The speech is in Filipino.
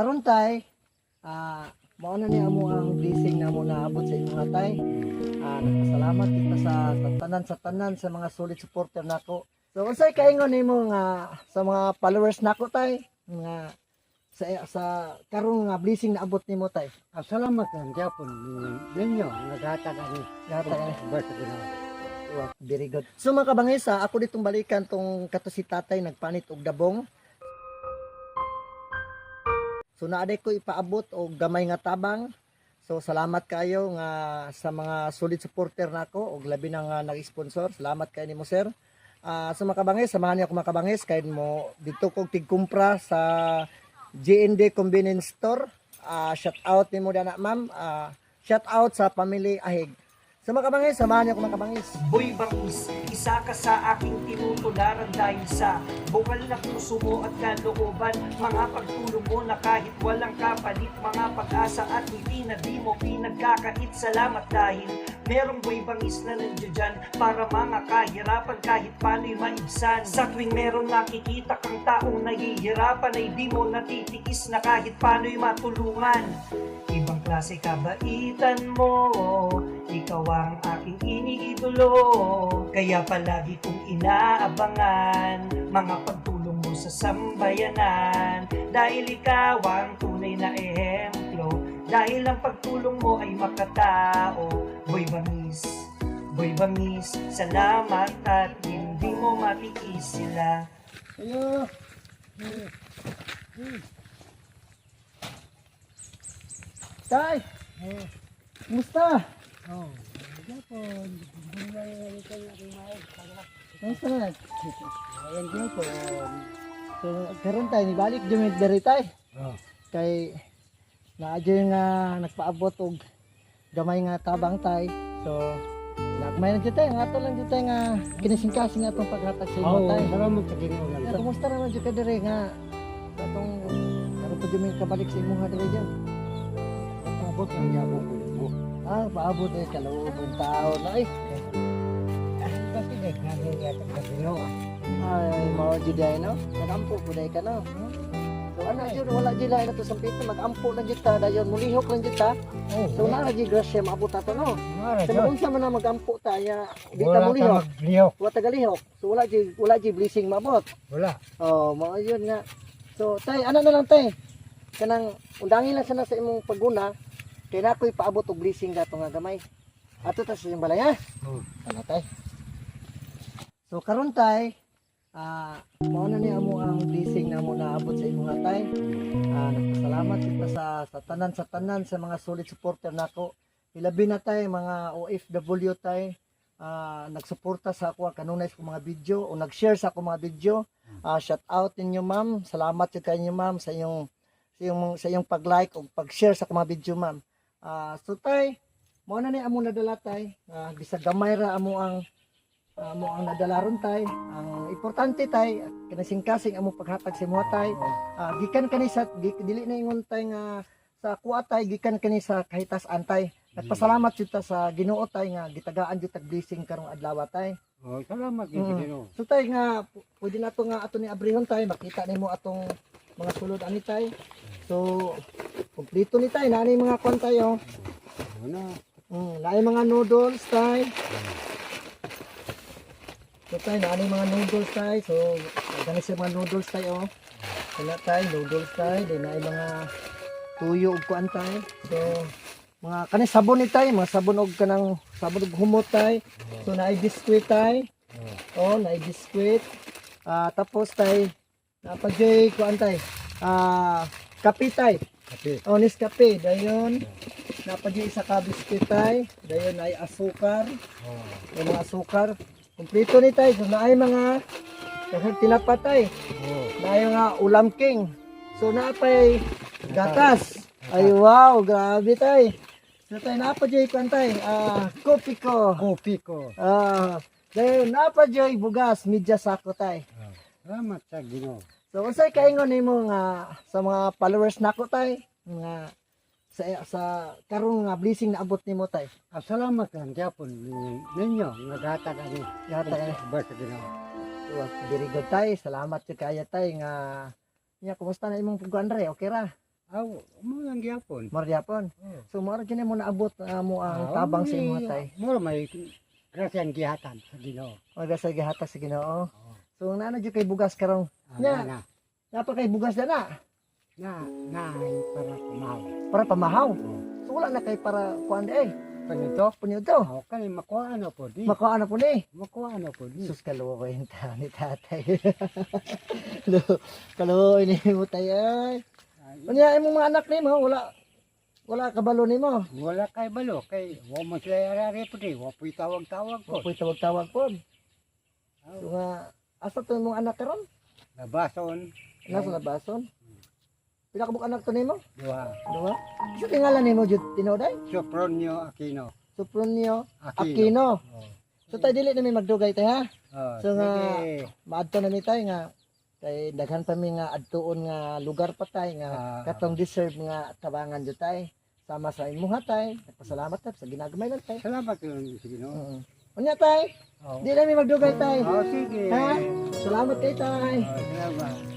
karon tay ah mao na ni amo ang blessing na mo naabot sa imong tay. Ah nagpasalamat kita sa, sa tanan sa tanan sa mga solid supporter nako. So unsay kaingon nimo nga sa mga followers nako tay nga sa sa karong nga blessing na abot nimo tay. Ah, salamat ang Japon ninyo naghatag ani Yata eh. basta ginawa. Very good. So mga kabangisa, ako ditong balikan tong kato si tatay nagpanit og dabong. So naaday ko ipaabot og gamay nga tabang. So salamat kayo nga sa mga solid supporter nako og labi na nga nag-sponsor. Salamat kayo nimo sir. Ah sa mga kabangis, samahan niyo ako mga kabangis kay mo dito kog tigkumpra sa GND Convenience Store. Ah shout out nimo dana ma'am. Ah shout out sa family Ahig. Sa mga kabangis, samahan niyo ako mga. Boy Bangis, isa ka sa aking tinutularan dahil sa bukal na puso mo at kalooban. Mga pagtulong mo na kahit walang kapalit Mga pag-asa at ngiti na di mo pinagkakait Salamat dahil merong boy bangis na nandiyo dyan Para mga kahirapan kahit paano'y maibsan. Sa tuwing meron nakikita kang taong nahihirapan Ay di mo natitiis na kahit paano'y matulungan. Ibang klase kabaitan mo Ikaw ang aking iniidolo Kaya palagi kong inaabangan Mga pagtulong mo sa sambayanan. Dahil ikaw ang tunay na ehemplo Dahil ang pagtulong mo ay makatao. Boy Bangis, Boy Bangis Salamat at hindi mo matiis sila. Hello. Tay, Oh, kumusta? oh, Japon. Bunay ka na kumain. Kumusta na? Ayan Japon. So, karon tay ni balik jud diri tay. Oh, Kay naadyo nga nagpaabot og gamay nga tabang tay. So, nagmay na jud tay, nga ato lang jud tay nga kinisingkasing atong paghatag sa imo oh, tay. salamat sa Ginoo lang. Kumusta naman jud ka diri nga atong karon jud may kabalik sa imo diri dyan. Abot ang Japon ko mo. Ah, paabot ay kalooban tao na ay. Sa. Ay, mao jud ay no. Nagampo po dai ka no. So ano jud wala jud ay nato sa pito magampo lang jud ta dayon mulihok lang jud ta. Oh, So na jud grasya maabot ato no. Mara, So unsa man na magampo ta ya di ta Wala mulihok. maglihok. Wa ta galihok. So wala jud wala jud blessing maabot. Wala. Oh, mao yun nga. So tay ano na lang tay. Kanang undangin lang sana sa imong pagguna kay na ko'y paabot og blessing dato nga gamay. Ato ta sa imong balay ha. Oh. Ano tay? So karon tay, ah mao na ni amo ang blessing na mo naabot sa imong tay. Ah nagpasalamat kita sa sa tanan sa tanan sa mga solid supporter nako. Ilabi na tay mga OFW tay ah nagsuporta sa ako kanunay sa mga video o nag-share sa ako mga video. Ah shout out ninyo ma'am. Salamat jud kanyo ma'am sa iyong sa iyong sa iyong pag-like o pag-share sa ako mga video ma'am. Ah so tay, mao na ni amo nadala tay. Ah bisag gamay ra amo ang ah, mo ang nadalaron tay ang importante tay kinasingkasing amo paghatag sa imo tay Ah, gikan kani sa dili na ingon tay nga sa kuha tay gikan kani sa kahitas antay nagpasalamat jud ta sa Ginoo tay nga gitagaan jud tag blessing karong adlaw tay Oh, salamat sa Mm. Ginoo. so tay nga pwede na to nga ato ni abrihon tay makita nimo atong mga sulod ani tay so kompleto ni tay nani mga kwan tayo Ano? Mm, naay mga noodles tay. So tay, naay mga noodles tay. So, gani sa mga noodles tay oh. Kana tay, noodles tay, then naay mga tuyo ug kuan tay. So, mga kani sabon ni tay, mga sabon og kanang sabon og humot tay. So naay biskwit tay. Oh, naay biskwit. Ah, tapos tay, napagay kuan tay. Ah, kape tay. Kasi, Oh, Nescafe, dayon. Napadyo isa ka biscuit tay, dayon ay asukar, oh, may mga asukar. Kompleto ni tay, so naay mga daghang tinapatay, oh, naay mga ulam king. So naapay gatas. Ay wow, grabe tay. So tay napadyo kan tay, ah kopi ko. kopi ko. Ah, dayon napadyo bugas, media sako tay. Oh, salamat sa Ginoo. So unsay kaingon nimo nga sa mga followers nako tay nga sa sa karong nga blessing na abot nimo tay. Ah, salamat ang Japon ninyo naghatag ani Yata eh. basta Ginoo. Wow, very good tay. Salamat jud kaya tay nga Ya, kumusta na imong pagkuan re? Okay ra? Aw, umulang gyapon. Maryapon. Oh. So mao gyud mo naabot na mo ang Ah, tabang sa imong tay. Mura may grasyan gihatan sa Ginoo. Mga sa gihatag sa Ginoo. Oh. So naano gyud kay bugas karong Ah, Nya. na, napa kay bugas na na na, na, ay para kumaw. para pamahaw. So wala na kay para kuan eh. Kanito, Punyo to. ako kay makuha na po di. Makuha na po ni. Makuha na po di. Sus kaluwa ko yung tao ni tatay. Kaluwa ni mo tayo. ay. Kanya imong mga anak ni mo wala wala kabalo ni mo. Wala kay balo, kay wa mo sila arari po di. Wa po'y tawag-tawag po. Wa tawag-tawag po. So nga asa to imong anak karon? Labason, Nasa labason. Pila ka anak to nimo? duha. Duha. Sa tingalan nimo jud tinoday? Sopronio Aquino. Supronio Aquino. Aquino. Oh. So tay dili na may magdugay tay ha. Oh, So nga- sige. Maadto na mi tay nga kay daghan pa mi nga adtuon nga lugar pa tay nga Ah. katong deserve nga tabangan jud tay sama sa imuha tay. Nagpasalamat tay sa ginagamay lang tay. Salamat lang sa Ginoo. Oo. Unya tay, Oh. di na mi magdugay tay. Oh, sige. Ha? Salamat kay tay. Oh, salamat.